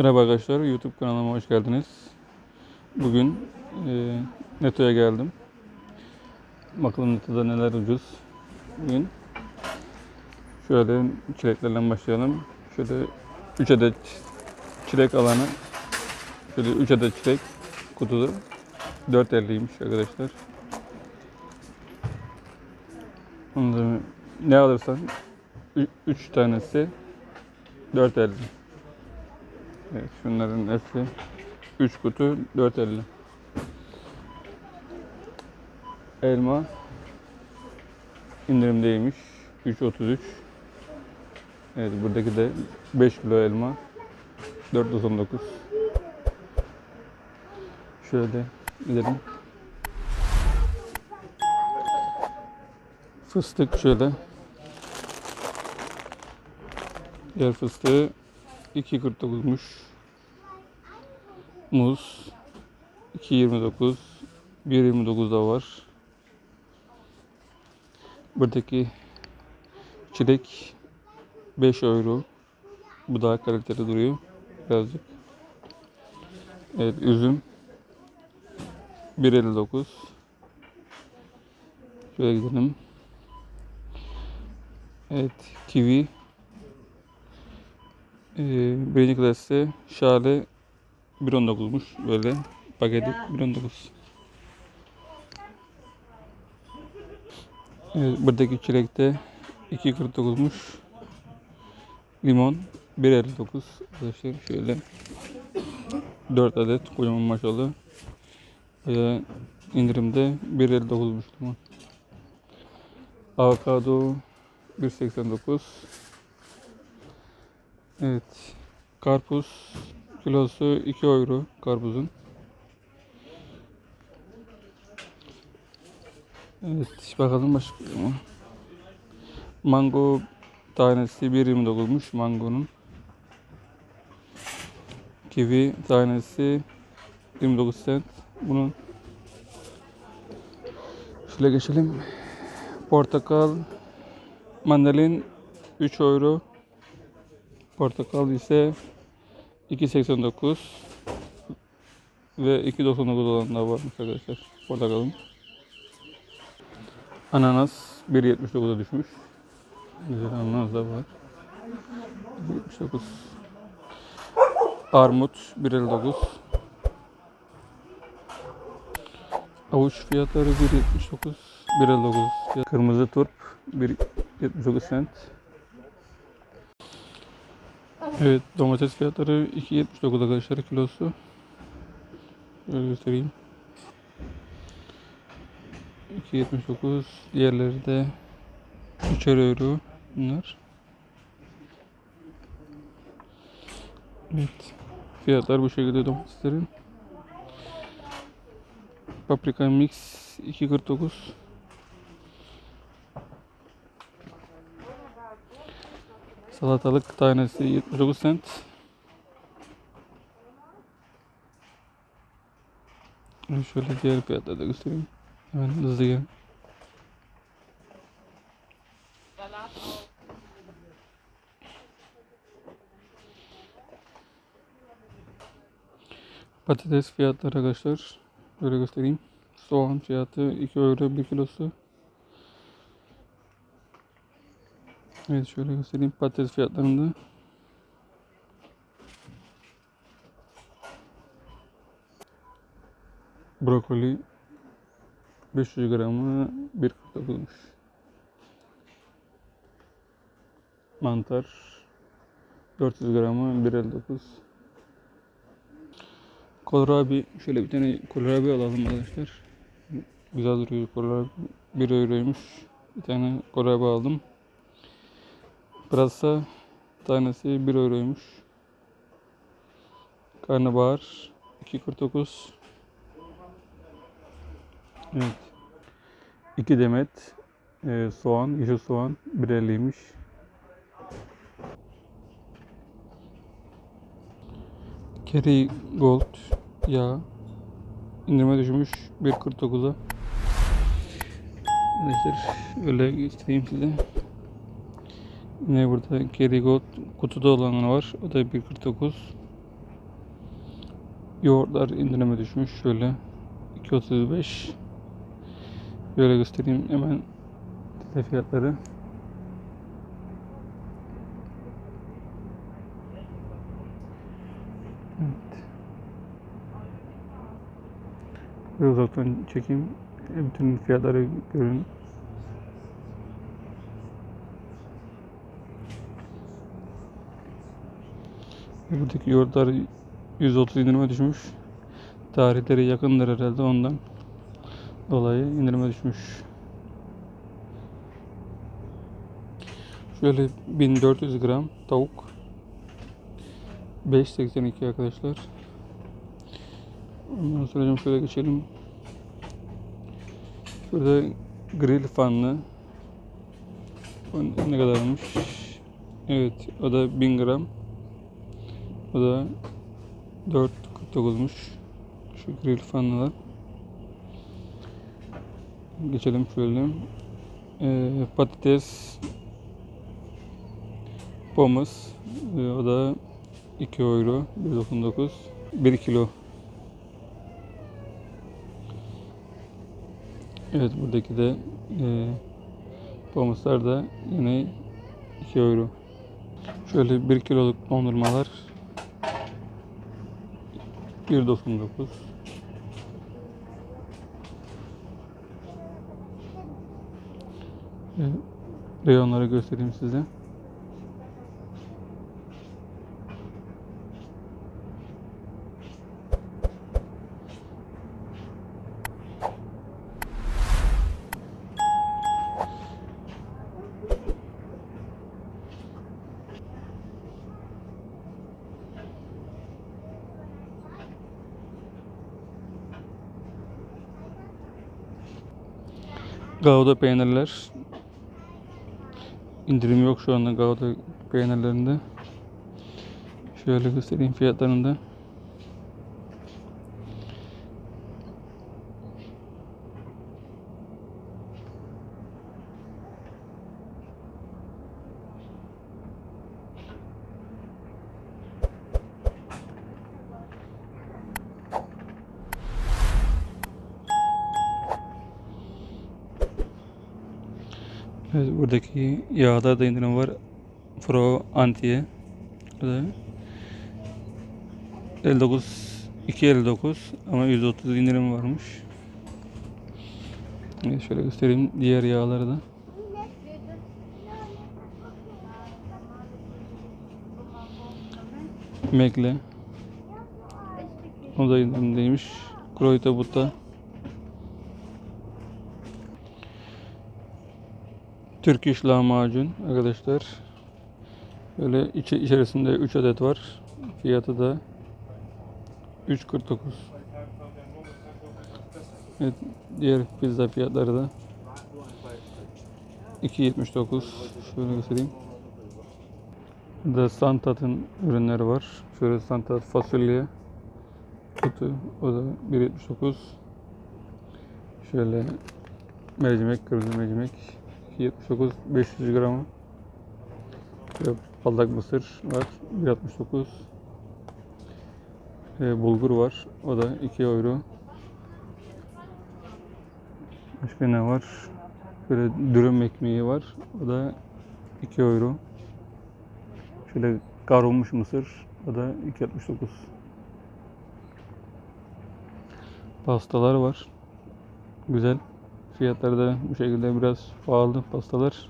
Merhaba arkadaşlar, YouTube kanalıma hoş geldiniz. Bugün e, Neto'ya geldim. Bakalım Neto'da neler ucuz. Bugün şöyle çileklerden başlayalım. Şöyle 3 adet çilek alanı. Şöyle 3 adet çilek kutuda 4.50'ymiş arkadaşlar. Ne alırsan 3 tanesi 4.50. Evet, şunların hepsi 3 kutu 4.50. Elma indirimdeymiş. 3.33. Evet buradaki de 5 kilo elma 4.99. Şöyle gidelim. Fıstık şöyle. Yer fıstığı 2.49'muş. Muz 2.29. 1.29 da var. Buradaki çilek 5 euro. Bu daha kaliteli duruyor. Birazcık. Evet üzüm 1.59. Şöyle gidelim. Evet kivi ee, birinci klasta şale 1.19'muş böyle paketi 1.19. Evet, buradaki çilekte 2.49'muş. Limon 1.59 arkadaşlar şöyle 4 adet kocaman maşallah. Ee, indirimde 1.59'muş limon. Avokado 1.89 Evet. Karpuz kilosu 2 euro karpuzun. Evet bakalım başka mı? Mango tanesi 1.29'muş mangonun. Kivi tanesi 29 cent. Bunun şöyle geçelim. Portakal, mandalin 3 euro. Portakal ise 2.89 ve 2.99 olan da varmış arkadaşlar portakalın. Ananas 1.79'a düşmüş. Güzel ananas da var. 1.79 Armut 1.59 Avuç fiyatları 1.79 1.59 Kırmızı turp 1.79 cent Evet domates fiyatları 2.79 arkadaşlar kilosu. Şöyle göstereyim. 2.79 diğerleri de 3'er euro bunlar. Evet. Fiyatlar bu şekilde domateslerin. Paprika mix 2.49 Salatalık tanesi 79 cent. Şöyle diğer fiyatları da göstereyim. Hemen hızlı gelin. Patates fiyatları arkadaşlar. Böyle göstereyim. Soğan fiyatı 2 euro 1 kilosu. Evet şöyle göstereyim patates fiyatlarını da. Brokoli 500 gramı 1.49'muş. Mantar 400 gramı 1.59. Kohlrabi şöyle bir tane kohlrabi alalım arkadaşlar. Güzel duruyor kohlrabi. 1 euroymuş. Bir tane kohlrabi aldım. Pırasa tanesi 1 euroymuş. Karnabahar 2.49. Evet. 2 demet e, soğan, yeşil soğan 1.50'ymiş. Kerrygold yağ indirime düşmüş 1.49'a. Arkadaşlar öyle göstereyim size. Yine burada Kerrygold kutuda olanı var. O da 1.49. yoğurtlar indirime düşmüş. Şöyle 2.35 Böyle göstereyim hemen fiyatları. Evet. Böyle uzaktan çekeyim. Bütün fiyatları görün. Buradaki yoğurtlar 130 indirime düşmüş. Tarihleri yakındır herhalde ondan dolayı indirime düşmüş. Şöyle 1400 gram tavuk 5.82 arkadaşlar. Ondan sonra şöyle geçelim. Şurada grill fanlı. Ne kadarmış? Evet, o da 1000 gram. O da 4.49'muş. Şu grill fanlılar. Geçelim şöyle. Ee, patates pommes. Ee, o da 2 euro. 1.99. 1 kilo. Evet buradaki de e, pommeslar da yine 2 euro. Şöyle 1 kiloluk dondurmalar 1.99 Evet, Reyonları göstereyim size. Gouda peynirler. İndirim yok şu anda Gouda peynirlerinde. Şöyle göstereyim fiyatlarını da. Evet, buradaki yağda da indirim var. Pro Anti'ye. Bu da 59 2.59 ama 130 indirim varmış. Evet, şöyle göstereyim diğer yağları da. Mekle. O da indirimdeymiş. Kroyta Butta. Türk iş lahmacun arkadaşlar. Böyle içi, içerisinde 3 adet var. Fiyatı da 3.49. Evet, diğer pizza fiyatları da 2.79. Şöyle göstereyim. Burada Santat'ın ürünleri var. Şöyle Santat fasulye kutu. O da 1.79. Şöyle mercimek, kırmızı mercimek 2.79 500 gramı. Baldak mısır var 1.69. Ee, bulgur var. O da 2 euro. Başka ne var? Şöyle dürüm ekmeği var. O da 2 euro. Şöyle kavrulmuş mısır. O da 2.69. Pastalar var. Güzel. Fiyatları da bu şekilde biraz pahalı pastalar.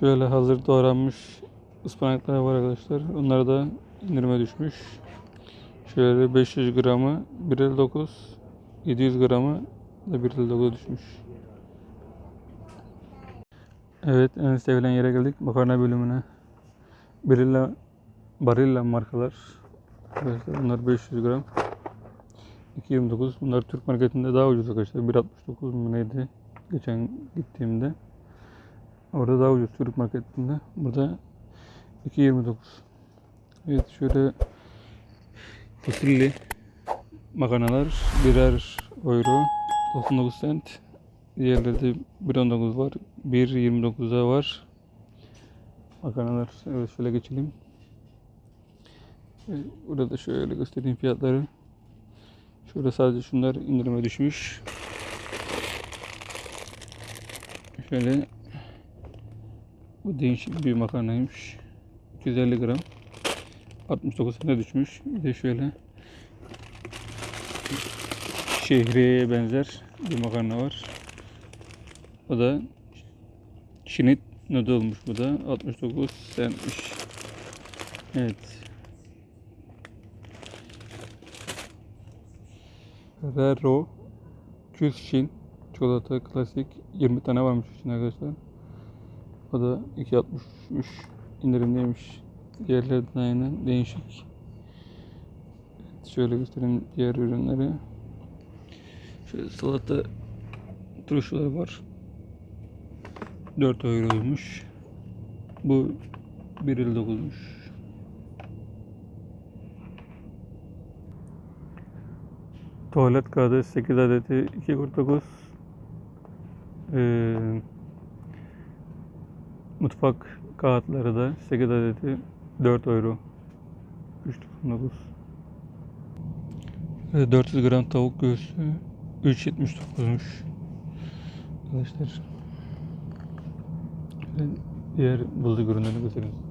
Şöyle hazır doğranmış ıspanaklar var arkadaşlar. Onlar da indirime düşmüş. Şöyle 500 gramı 1.59 700 gramı da 1.59 düşmüş. Evet en sevilen yere geldik. Makarna bölümüne. Barilla, Barilla markalar. Arkadaşlar bunlar 500 gram. 2.29. Bunlar Türk marketinde daha ucuz arkadaşlar. 1.69 mu neydi? Geçen gittiğimde. Orada daha ucuz Türk marketinde. Burada 2.29. Evet şöyle fasulye makarnalar birer euro 99 cent. Diğerleri de 1.19 var. 1.29'a var. Makarnalar evet şöyle geçelim. Ve Burada da şöyle göstereyim fiyatları. Şurada sadece şunlar indirime düşmüş. Şöyle bu değişik bir makarnaymış. 250 gram. 69 sene düşmüş. Bir de şöyle şehriyeye benzer bir makarna var. O da Şinit noodle'muş bu da. 69 centmiş. Evet. Ferrero Küsşin çikolata klasik 20 tane varmış için arkadaşlar. O da 2.60'mış indirimdeymiş. Diğerlerden aynı değişik. Şöyle göstereyim diğer ürünleri. Şöyle salata turşuları var. 4 euroymuş. Bu 1.59'muş. Tuvalet kağıdı 8 adeti 2.49. Ee, mutfak kağıtları da 8 adeti 4 euro. 3.99. Ee, 400 gram tavuk göğsü 3.79'muş. Arkadaşlar diğer bulduk ürünlerini göstereyim.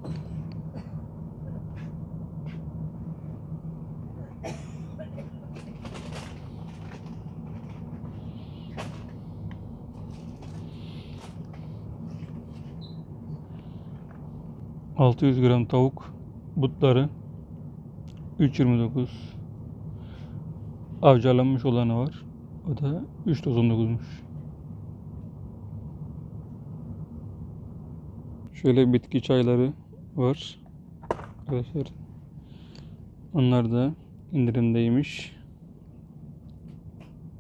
...600 gram tavuk butları 3.29 avcalanmış olanı var. O da 3.99'muş. Şöyle bitki çayları var. Arkadaşlar. Onlar da indirimdeymiş.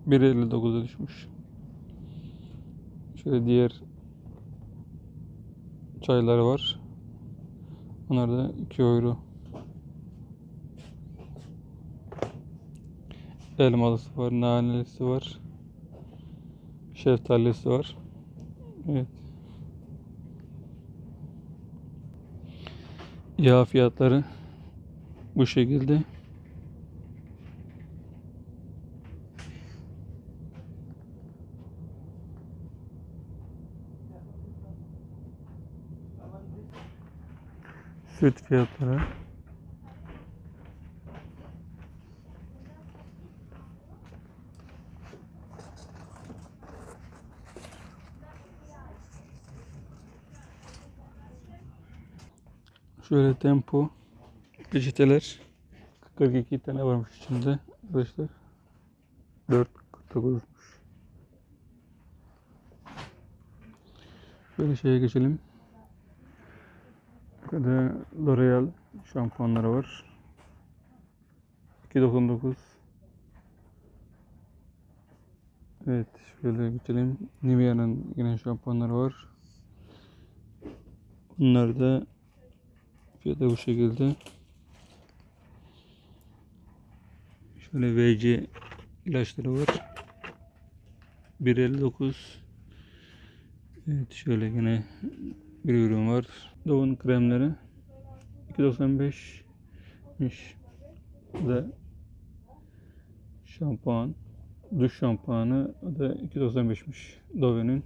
1.59'a düşmüş. Şöyle diğer çayları var. Onlar da 2 euro. Elmalısı var, nanelisi var. Şeftalisi var. Evet. Yağ fiyatları bu şekilde. Süt fiyatları. Şöyle tempo peçeteler 42 tane varmış içinde arkadaşlar. 4.49'muş. Şöyle şeye geçelim. Burada L'Oreal şampuanları var. 2.99 Evet şöyle geçelim. Nivea'nın yine şampuanları var. Bunlar da Fiyatı bu şekilde. Şöyle VC ilaçları var. 1.59 Evet şöyle yine bir ürün var. Doğun kremleri 2.95'miş. Bu da şampuan. Duş şampuanı o da 2.95'miş. Dove'nin.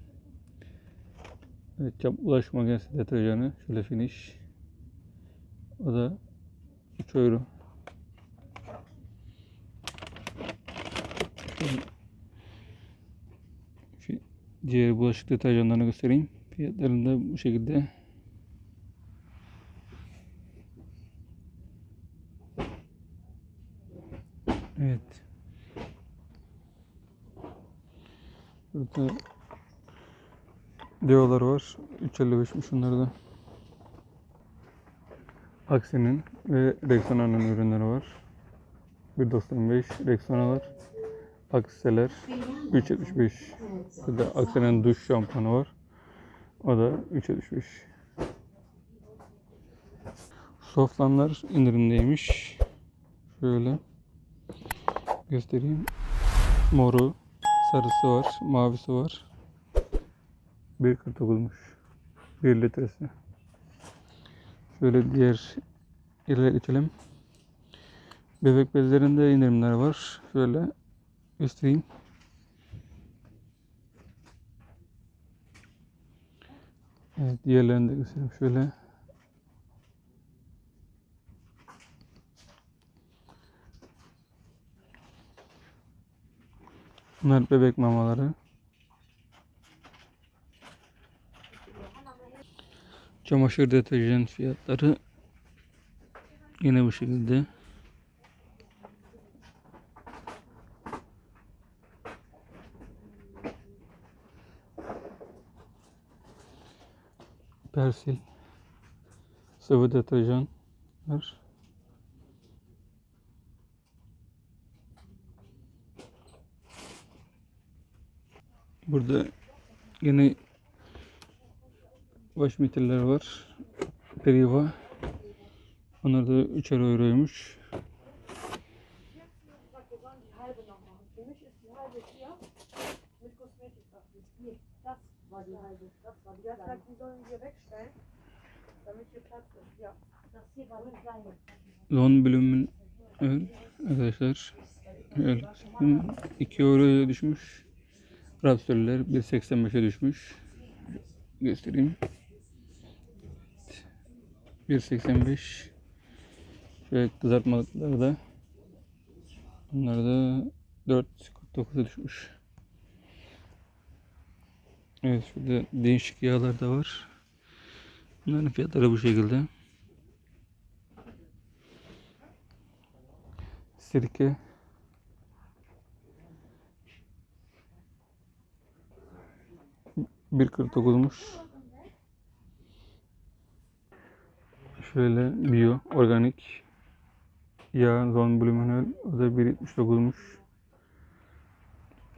Evet, bulaşık makinesi deterjanı. Şöyle finish. O da 3 euro. Şu diğer bulaşık deterjanlarını göstereyim. Fiyatlarını da bu şekilde. Evet. Burada deolar var. 3.55'miş bunlar da. Aksi'nin ve Rexona'nın ürünleri var. 1.95 Rexona'lar. Aksiseler 3.75. Bir de Aksi'nin duş şampuanı var. O da 3.75. Soflanlar indirimdeymiş. Şöyle göstereyim. Moru, sarısı var, mavisi var. 1.49'muş. 1 litresi. Şöyle diğer yerlere geçelim. Bebek bezlerinde indirimler var. Şöyle göstereyim. Evet, diğerlerini de göstereyim şöyle. Bunlar bebek mamaları. Çamaşır deterjan fiyatları yine bu şekilde. Persil sıvı deterjanlar Burada yine baş meteller var. Periva. Onlar da 3'er euroymuş. Zon bölümün evet, arkadaşlar söyleyeyim. 2 euroya düşmüş. Rapsörler 1.85'e düşmüş. Göstereyim. 1.85 Şöyle kızartmalıklar da bunlar da 4.49'a düşmüş. Evet şurada değişik yağlar da var. Bunların fiyatları bu şekilde. Sirke. Bir kırk dokuzmuş. Şöyle bio, organik yağ, zon blumenöl. O da 1.79'muş.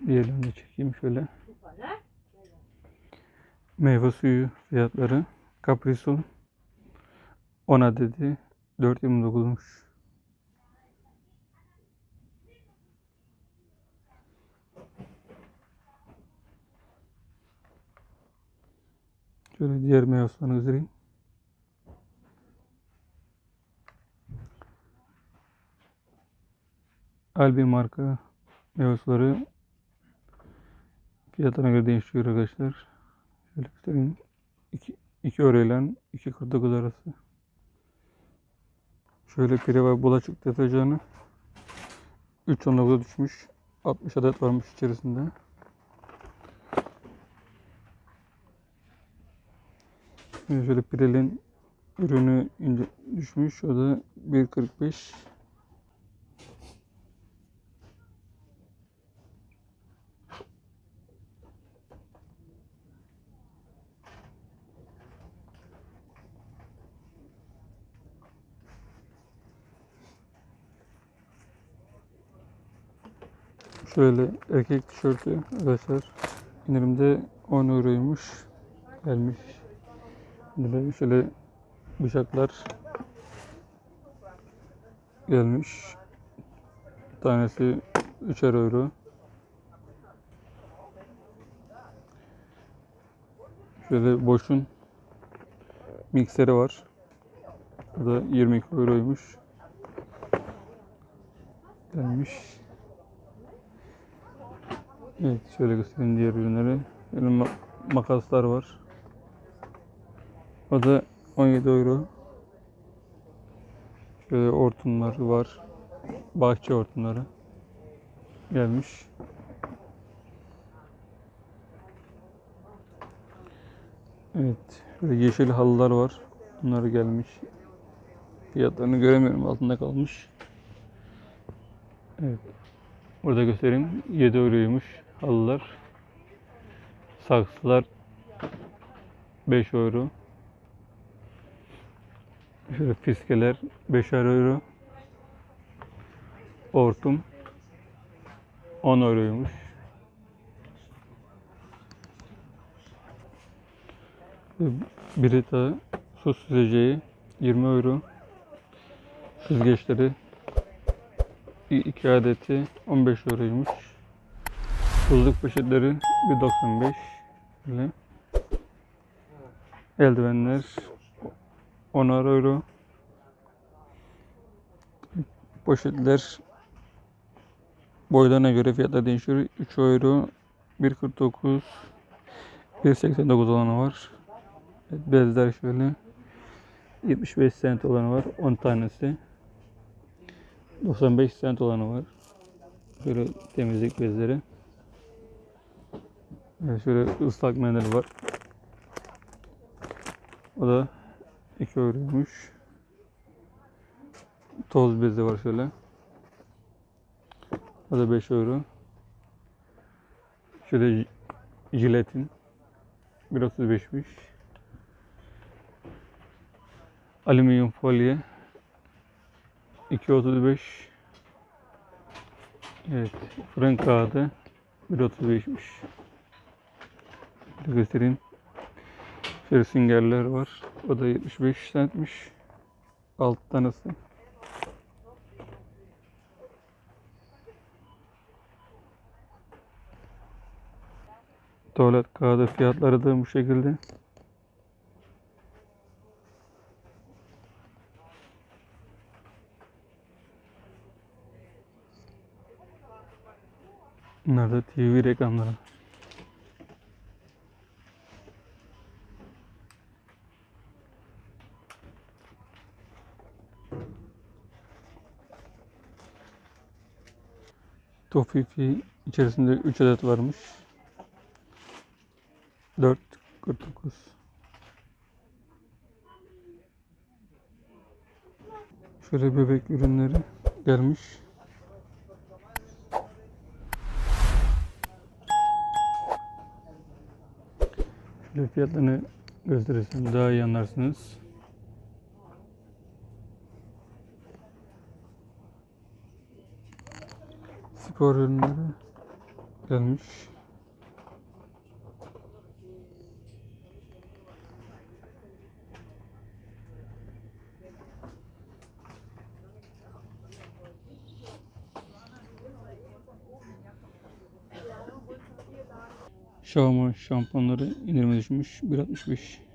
Diğerlerini de çekeyim şöyle. Meyve suyu fiyatları. Caprisol 10 adedi 4.29'muş. Şöyle diğer meyve sularını göstereyim. Albi marka meyve suları fiyatına göre değişiyor arkadaşlar. Şöyle göstereyim. 2, 2 euro ile 2.49 arası. Şöyle pire ve bulaşık deterjanı 3.19'a düşmüş. 60 adet varmış içerisinde. Şöyle Pirel'in ürünü ince düşmüş. O da 1.45. Şöyle erkek tişörtü arkadaşlar indirimde 10 euroymuş gelmiş. Böyle şöyle bıçaklar gelmiş. Tanesi 3'er euro. Şöyle boşun mikseri var. Bu da 22 euroymuş. Gelmiş. Evet şöyle göstereyim diğer ürünleri. Böyle ma- makaslar var. O da 17 euro. Şöyle hortumlar var. Bahçe hortumları. Gelmiş. Evet. Şöyle yeşil halılar var. Bunlar gelmiş. Fiyatlarını göremiyorum. Altında kalmış. Evet. Burada göstereyim. 7 euroymuş halılar. Saksılar 5 euro. Şöyle fiskeler 5'er euro. Hortum 10 euroymuş. Brita su süzeceği 20 euro. Süzgeçleri 2 adeti 15 euroymuş. Buzluk poşetleri 1.95 Böyle. Eldivenler 10 euro. poşetler boylarına göre fiyatlar değişiyor. 3 euro, 1.49, 1.89 olanı var. Bezler şöyle. 75 cent olanı var 10 tanesi. 95 cent olanı var. Şöyle temizlik bezleri. Evet, şöyle ıslak mendil var. O da 2 euroymuş. Toz bezi var şöyle. O da 5 euro. Şöyle jiletin 1.35'miş. Alüminyum folye 2.35 Evet fırın kağıdı 1.35'miş Şöyle göstereyim Şöyle süngerler var. O da 75 centmiş 6 tanesi. Tuvalet kağıdı fiyatları da bu şekilde. Bunlar da TV reklamları. Tofifi içerisinde 3 adet varmış. 4.49 Şöyle bebek ürünleri gelmiş. Şöyle fiyatlarını gösterirsem daha iyi anlarsınız. Spor ürünleri gelmiş. Xiaomi şampuanları indirime düşmüş 1.65.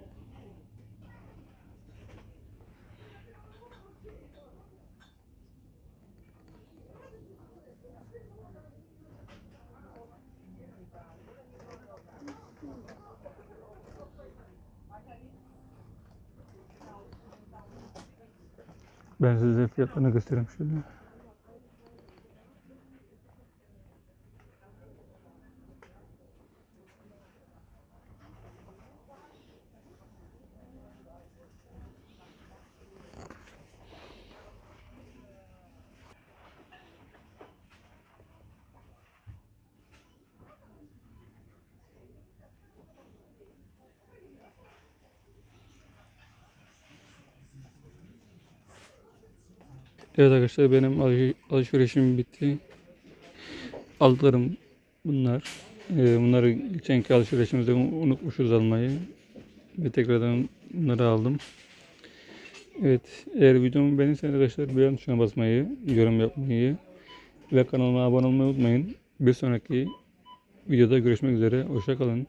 Ben size fiyatlarını göstereyim şöyle. Evet arkadaşlar benim alış- alışverişim bitti. Aldıklarım bunlar. Ee, bunları geçenki alışverişimizde unutmuşuz almayı. Ve tekrardan bunları aldım. Evet eğer videomu beğenirseniz arkadaşlar beğen tuşuna basmayı, yorum yapmayı ve kanalıma abone olmayı unutmayın. Bir sonraki videoda görüşmek üzere. Hoşça kalın.